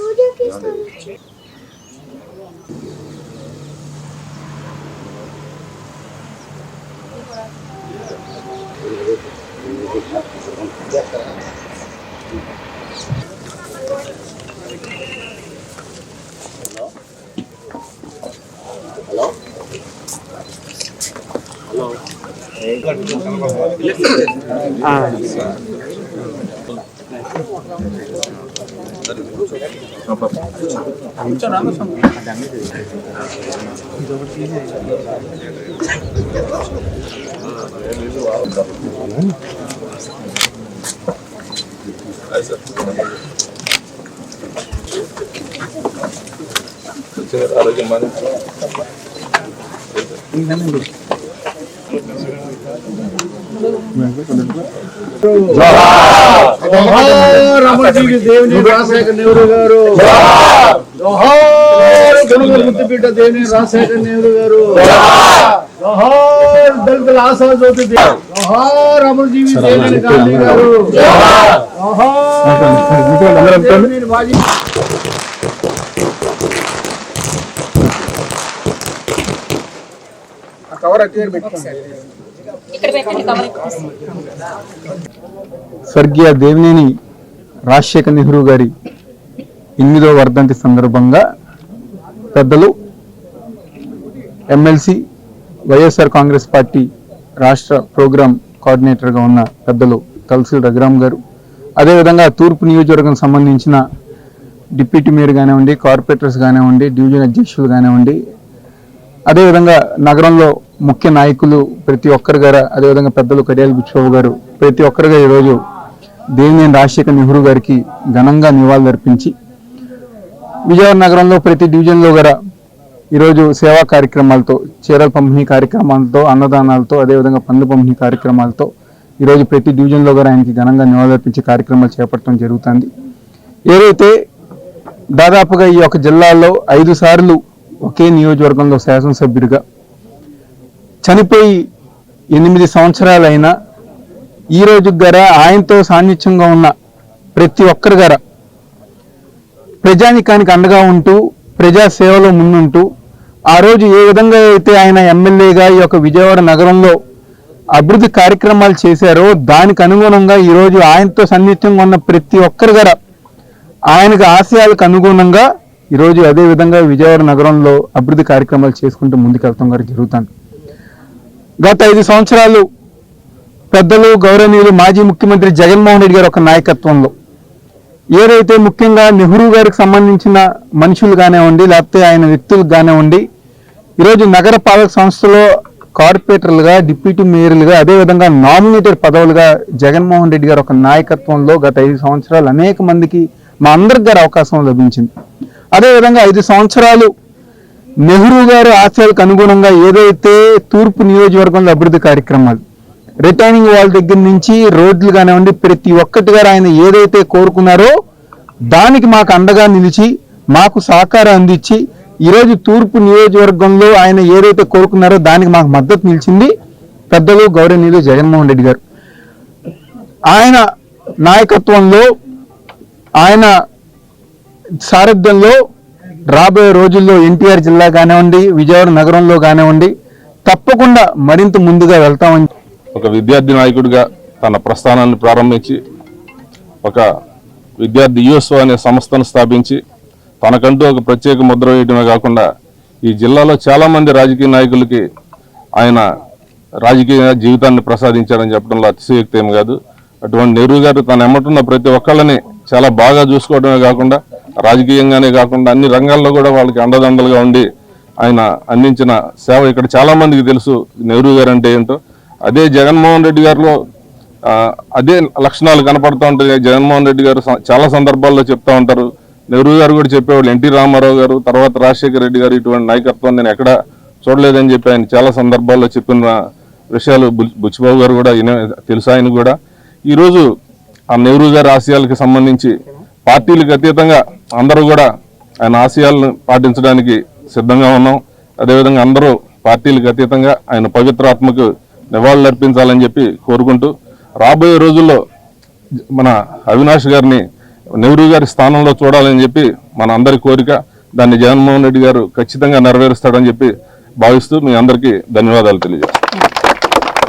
Hello? Hello? Hello? Hey, ఆరోగ్యం బాగా రమణజీవి దేవుని రాజశేఖర నెహ్రూ గారు జోహార్ గనుగోలు ముద్దుబిడ్డ దేవుని రాజశేఖర నెహ్రూ గారు జోహార్ దళితుల ఆశా జ్యోతి దేవ్. జోహార్ అమరజీవి దేవుని గాంధీ గారు జోహార్ దేవుని బాజీ ఇక్కడ పెట్టండి కవర్ ఎక్కువ. స్వర్గీయ దేవినేని రాజశేఖర్ నెహ్రూ గారి ఎనిమిదో వర్ధంతి సందర్భంగా పెద్దలు ఎమ్మెల్సీ వైఎస్ఆర్ కాంగ్రెస్ పార్టీ రాష్ట్ర ప్రోగ్రాం కోఆర్డినేటర్గా ఉన్న పెద్దలు తలసిల్ రఘురామ్ గారు. అదేవిధంగా తూర్పు నియోజకవర్గం సంబంధించిన డిప్యూటీ మేయర్ కానివ్వండి కార్పొరేటర్స్ కానివ్వండి డివిజన్ అధ్యక్షులు కానివ్వండి అదేవిధంగా నగరంలో ముఖ్య నాయకులు ప్రతి ఒక్కరు గారు అదేవిధంగా పెద్దలు కడియాల బుచ్చిబాబు గారు ప్రతి ఒక్కరుగా ఈరోజు దేవినేని రాజశేఖర్ నెహ్రూ గారికి ఘనంగా నివాళులర్పించి విజయవాడ నగరంలో ప్రతి డివిజన్లో గల ఈరోజు సేవా కార్యక్రమాలతో చీరల పంపిణీ కార్యక్రమాలతో అన్నదానాలతో అదేవిధంగా పండ్ల పంపిణీ కార్యక్రమాలతో ఈరోజు ప్రతి డివిజన్లో కూడా ఆయనకి ఘనంగా నివాళులర్పించే కార్యక్రమాలు చేపట్టడం జరుగుతుంది. ఏదైతే దాదాపుగా ఈ యొక్క జిల్లాలో ఐదు సార్లు ఒకే నియోజకవర్గంలో శాసనసభ్యుడిగా చనిపోయి ఎనిమిది సంవత్సరాలైనా ఈ రోజు గర ఆయనతో సాన్నిధ్యంగా ఉన్న ప్రతి ఒక్కరి గర ప్రజానికానికి అండగా ఉంటూ ప్రజా సేవలో ముందుంటూ ఆ రోజు ఏ విధంగా అయితే ఆయన ఎమ్మెల్యేగా ఈ యొక్క విజయవాడ నగరంలో అభివృద్ధి కార్యక్రమాలు చేశారో దానికి అనుగుణంగా ఈ రోజు ఆయనతో సన్నిహితంగా ఉన్న ప్రతి ఒక్కరి గర ఆయనకు ఆశయాలకు అనుగుణంగా ఈరోజు అదే విధంగా విజయవాడ నగరంలో అభివృద్ధి కార్యక్రమాలు చేసుకుంటూ ముందుకెళ్తాం గారు జరుగుతాను గత ఐదు సంవత్సరాలు పెద్దలు గౌరవనీయులు మాజీ ముఖ్యమంత్రి జగన్మోహన్ రెడ్డి గారు ఒక నాయకత్వంలో. ఏదైతే ముఖ్యంగా నెహ్రూ గారికి సంబంధించిన మనుషులు కానివ్వండి లేకపోతే ఆయన వ్యక్తులు కానివ్వండి ఈరోజు నగర పాలక సంస్థలో కార్పొరేటర్లుగా డిప్యూటీ మేయర్లుగా అదేవిధంగా నామినేటెడ్ పదవులుగా జగన్మోహన్ రెడ్డి గారు ఒక నాయకత్వంలో గత ఐదు సంవత్సరాలు అనేక మందికి మా అందరికి గారు అవకాశం లభించింది. అదేవిధంగా ఐదు సంవత్సరాలు నెహ్రూ గారి ఆశయాలకు అనుగుణంగా ఏదైతే తూర్పు నియోజకవర్గంలో అభివృద్ధి కార్యక్రమాలు రిటైనింగ్ వాళ్ళ దగ్గర నుంచి రోడ్లు కానివ్వండి ప్రతి ఒక్కటి గారు ఆయన ఏదైతే కోరుకున్నారో దానికి మాకు అండగా నిలిచి మాకు సహకారం అందించి ఈరోజు తూర్పు నియోజకవర్గంలో ఆయన ఏదైతే కోరుకున్నారో దానికి మాకు మద్దతు నిలిచింది పెద్దలు గౌరవనీయులు జగన్మోహన్ రెడ్డి గారు. ఆయన నాయకత్వంలో ఆయన సారథ్యంలో రాబోయే రోజుల్లో ఎన్టీఆర్ జిల్లా కానివ్వండి విజయవాడ నగరంలో కానివ్వండి తప్పకుండా మరింత ముందుగా వెళ్తామని ఒక విద్యార్థి నాయకుడిగా తన ప్రస్థానాన్ని ప్రారంభించి ఒక విద్యార్థి యుఎస్ఓ అనే సంస్థను స్థాపించి తనకంటూ ఒక ప్రత్యేక ముద్ర వేయడమే కాకుండా ఈ జిల్లాలో చాలామంది రాజకీయ నాయకులకి ఆయన రాజకీయ జీవితాన్ని ప్రసాదించాడని చెప్పడంలో అతిశయోక్తి ఏమి కాదు. అటువంటి నెహ్రూ గారు తన ఎమ్మటున్న ప్రతి ఒక్కళ్ళని చాలా బాగా చూసుకోవడమే కాకుండా రాజకీయంగానే కాకుండా అన్ని రంగాల్లో కూడా వాళ్ళకి అండదండలుగా ఉండి ఆయన అందించిన సేవ ఇక్కడ చాలామందికి తెలుసు. నెహ్రూ గారు అంటే ఏంటో. అదే జగన్మోహన్ రెడ్డి గారిలో అదే లక్షణాలు కనపడుతూ ఉంటాయి. జగన్మోహన్ రెడ్డి గారు చాలా సందర్భాల్లో చెప్తా ఉంటారు. నెహ్రూ గారు కూడా చెప్పేవాళ్ళు. ఎన్టీ రామారావు గారు తర్వాత రాజశేఖర రెడ్డి గారు ఇటువంటి నాయకత్వం నేను ఎక్కడ చూడలేదని చెప్పి ఆయన చాలా సందర్భాల్లో చెప్పిన విషయాలు బుచ్చిబాబు గారు కూడా తెలుసు ఆయన కూడా. ఈరోజు ఆ నెహ్రూ గారి ఆశయాలకు సంబంధించి పార్టీలకు అతీతంగా అందరూ కూడా ఆయన ఆశయాలను పాటించడానికి సిద్ధంగా ఉన్నాం. అదేవిధంగా అందరూ పార్టీలకు అతీతంగా ఆయన పవిత్రాత్మకు నివాళులు అర్పించాలని చెప్పి కోరుకుంటూ రాబోయే రోజుల్లో మన అవినాష్ గారిని నెహ్రూ గారి స్థానంలో చూడాలని చెప్పి మన అందరి కోరిక దాన్ని జగన్మోహన్ రెడ్డి గారు ఖచ్చితంగా నెరవేరుస్తాడని చెప్పి భావిస్తూ మీ అందరికీ ధన్యవాదాలు తెలియజేస్తాను